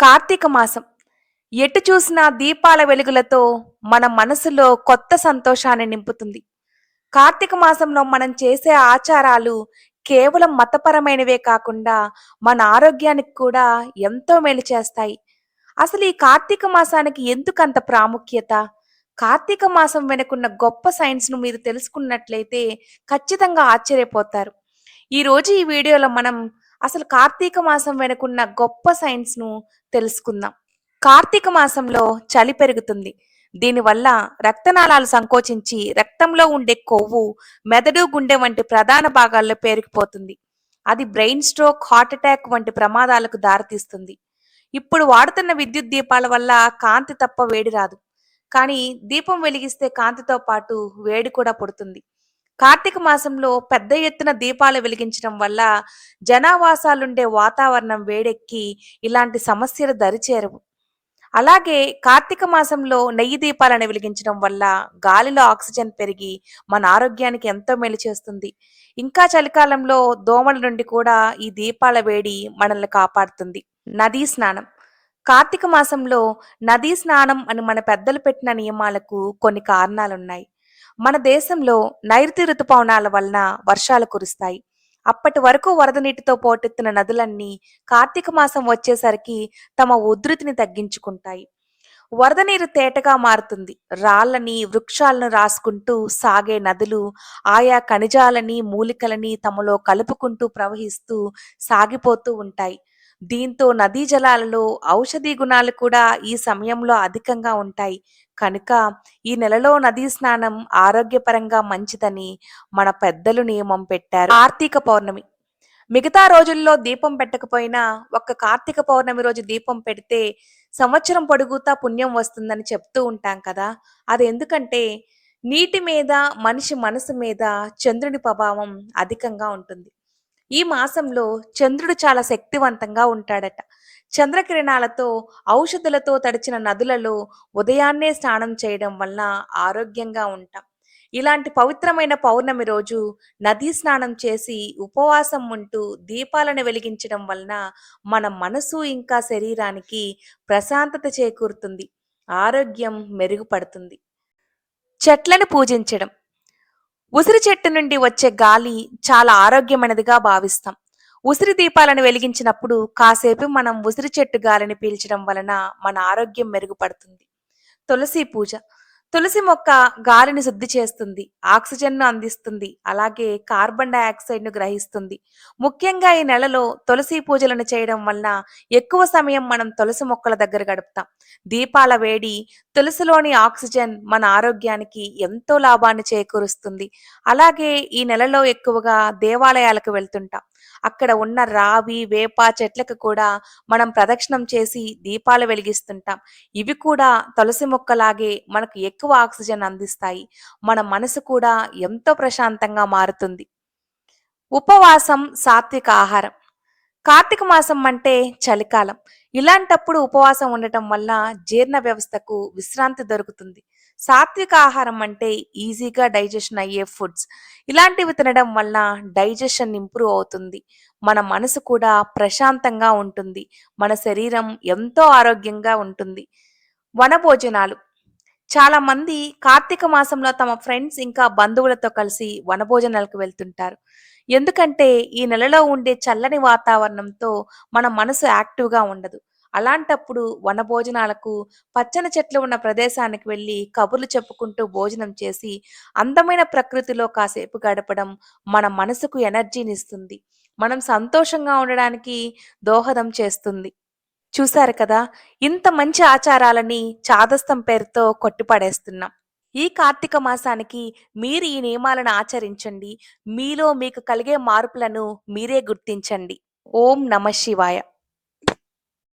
కార్తీక మాసం. ఎటు చూసినా దీపాల వెలుగులతో మన మనసులో కొత్త సంతోషాన్ని నింపుతుంది. కార్తీక మాసంలో మనం చేసే ఆచారాలు కేవలం మతపరమైనవే కాకుండా మన ఆరోగ్యానికి కూడా ఎంతో మేలు చేస్తాయి. అసలు ఈ కార్తీక మాసానికి ఎందుకంత ప్రాముఖ్యత? కార్తీక మాసం వెనుకున్న గొప్ప సైన్స్ను మీరు తెలుసుకున్నట్లయితే ఖచ్చితంగా ఆశ్చర్యపోతారు. ఈరోజు ఈ వీడియోలో మనం అసలు కార్తీక మాసం వెనుకున్న గొప్ప సైన్స్ను తెలుసుకుందాం. కార్తీక మాసంలో చలి పెరుగుతుంది. దీనివల్ల రక్తనాళాలు సంకోచించి రక్తంలో ఉండే కొవ్వు మెదడు గుండె వంటి ప్రధాన భాగాల్లో పేరుకుపోతుంది. అది బ్రెయిన్ స్ట్రోక్ హార్ట్ అటాక్ వంటి ప్రమాదాలకు దారితీస్తుంది. ఇప్పుడు వాడుతున్న విద్యుత్ దీపాల వల్ల కాంతి తప్ప వేడి రాదు. కానీ దీపం వెలిగిస్తే కాంతితో పాటు వేడి కూడా పుడుతుంది. కార్తీక మాసంలో పెద్ద ఎత్తున దీపాలు వెలిగించడం వల్ల జనావాసాలుండే వాతావరణం వేడెక్కి ఇలాంటి సమస్యలు దరిచేరవు. అలాగే కార్తీక మాసంలో నెయ్యి దీపాలను వెలిగించడం వల్ల గాలిలో ఆక్సిజన్ పెరిగి మన ఆరోగ్యానికి ఎంతో మేలు చేస్తుంది. ఇంకా చలికాలంలో దోమల నుండి కూడా ఈ దీపాల వేడి మనల్ని కాపాడుతుంది. నదీ స్నానం. కార్తీక మాసంలో నదీ స్నానం అని మన పెద్దలు పెట్టిన నియమాలకు కొన్ని కారణాలున్నాయి. మన దేశంలో నైరుతి ఋతుపవనాల వలన వర్షాలు కురుస్తాయి. అప్పటి వరకు వరద నీటితో పోటెత్తిన నదులన్నీ కార్తీక మాసం వచ్చేసరికి తమ ఉధృతిని తగ్గించుకుంటాయి. వరద నీరు తేటగా మారుతుంది. రాళ్ళని వృక్షాలను రాసుకుంటూ సాగే నదులు ఆయా ఖనిజాలని మూలికలని తమలో కలుపుకుంటూ ప్రవహిస్తూ సాగిపోతూ ఉంటాయి. దీంతో నదీ జలాలలో ఔషధీ గుణాలు కూడా ఈ సమయంలో అధికంగా ఉంటాయి. కనుక ఈ నెలలో నదీ స్నానం ఆరోగ్యపరంగా మంచిదని మన పెద్దలు నియమం పెట్టారు. కార్తీక పౌర్ణమి. మిగతా రోజుల్లో దీపం పెట్టకపోయినా ఒక్క కార్తీక పౌర్ణమి రోజు దీపం పెడితే సంవత్సరం పొడుగుతా పుణ్యం వస్తుందని చెప్తూ ఉంటాం కదా. అది ఎందుకంటే నీటి మీద మనిషి మనసు మీద చంద్రుని ప్రభావం అధికంగా ఉంటుంది. ఈ మాసంలో చంద్రుడు చాలా శక్తివంతంగా ఉంటాడట. చంద్రకిరణాలతో ఔషధులతో తడిచిన నదులలో ఉదయాన్నే స్నానం చేయడం వలన ఆరోగ్యంగా ఉంటాం. ఇలాంటి పవిత్రమైన పౌర్ణమి రోజు నదీ స్నానం చేసి ఉపవాసం ఉంటూ దీపాలను వెలిగించడం వలన మన మనసు ఇంకా శరీరానికి ప్రశాంతత చేకూరుతుంది ఆరోగ్యం మెరుగుపడుతుంది. చెట్లను పూజించడం. ఉసిరి చెట్టు నుండి వచ్చే గాలి చాలా ఆరోగ్యమైనదిగా భావిస్తాం. ఉసిరి దీపాలను వెలిగించినప్పుడు కాసేపు మనం ఉసిరి చెట్టు గాలిని పీల్చడం వలన మన ఆరోగ్యం మెరుగుపడుతుంది. తులసి పూజ. తులసి మొక్క గాలిని శుద్ధి చేస్తుంది ఆక్సిజన్ను అందిస్తుంది అలాగే కార్బన్ డైఆక్సైడ్ను గ్రహిస్తుంది. ముఖ్యంగా ఈ నెలలో తులసి పూజలను చేయడం వలన ఎక్కువ సమయం మనం తులసి మొక్కల దగ్గర గడుపుతాం. దీపాల వేడి తులసిలోని ఆక్సిజన్ మన ఆరోగ్యానికి ఎంతో లాభాన్ని చేకూరుస్తుంది. అలాగే ఈ నెలలో ఎక్కువగా దేవాలయాలకు వెళ్తుంటాం. అక్కడ ఉన్న రావి వేప చెట్లకు కూడా మనం ప్రదక్షిణం చేసి దీపాలు వెలిగిస్తుంటాం. ఇవి కూడా తులసి మొక్కలాగే మనకు ఎక్కువ ఆక్సిజన్ అందిస్తాయి. మన మనసు కూడా ఎంతో ప్రశాంతంగా మారుతుంది. ఉపవాసం సాత్విక ఆహారం. కార్తీక మాసం అంటే చలికాలం. ఇలాంటప్పుడు ఉపవాసం ఉండటం వల్ల జీర్ణ వ్యవస్థకు విశ్రాంతి దొరుకుతుంది. సాత్విక ఆహారం అంటే ఈజీగా డైజెషన్ అయ్యే ఫుడ్స్. ఇలాంటివి తినడం వల్ల డైజెషన్ ఇంప్రూవ్ అవుతుంది. మన మనసు కూడా ప్రశాంతంగా ఉంటుంది. మన శరీరం ఎంతో ఆరోగ్యంగా ఉంటుంది. వనభోజనాలు. చాలా మంది కార్తీక మాసంలో తమ ఫ్రెండ్స్ ఇంకా బంధువులతో కలిసి వనభోజనాలకు వెళ్తుంటారు. ఎందుకంటే ఈ నెలలో ఉండే చల్లని వాతావరణంతో మన మనసు యాక్టివ్గా ఉండదు. అలాంటప్పుడు వనభోజనాలకు పచ్చని చెట్లు ఉన్న ప్రదేశానికి వెళ్ళి కబుర్లు చెప్పుకుంటూ భోజనం చేసి అందమైన ప్రకృతిలో కాసేపు గడపడం మన మనసుకు ఎనర్జీని ఇస్తుంది. మనం సంతోషంగా ఉండడానికి దోహదం చేస్తుంది. చూశారు కదా? ఇంత మంచి ఆచారాలని చాదస్తం పేరుతో కొట్టిపడేస్తున్నాం. ఈ కార్తీక మాసానికి మీరు ఈ నియమాలను ఆచరించండి. మీలో మీకు కలిగే మార్పులను మీరే గుర్తించండి. ఓం నమ శివాయ.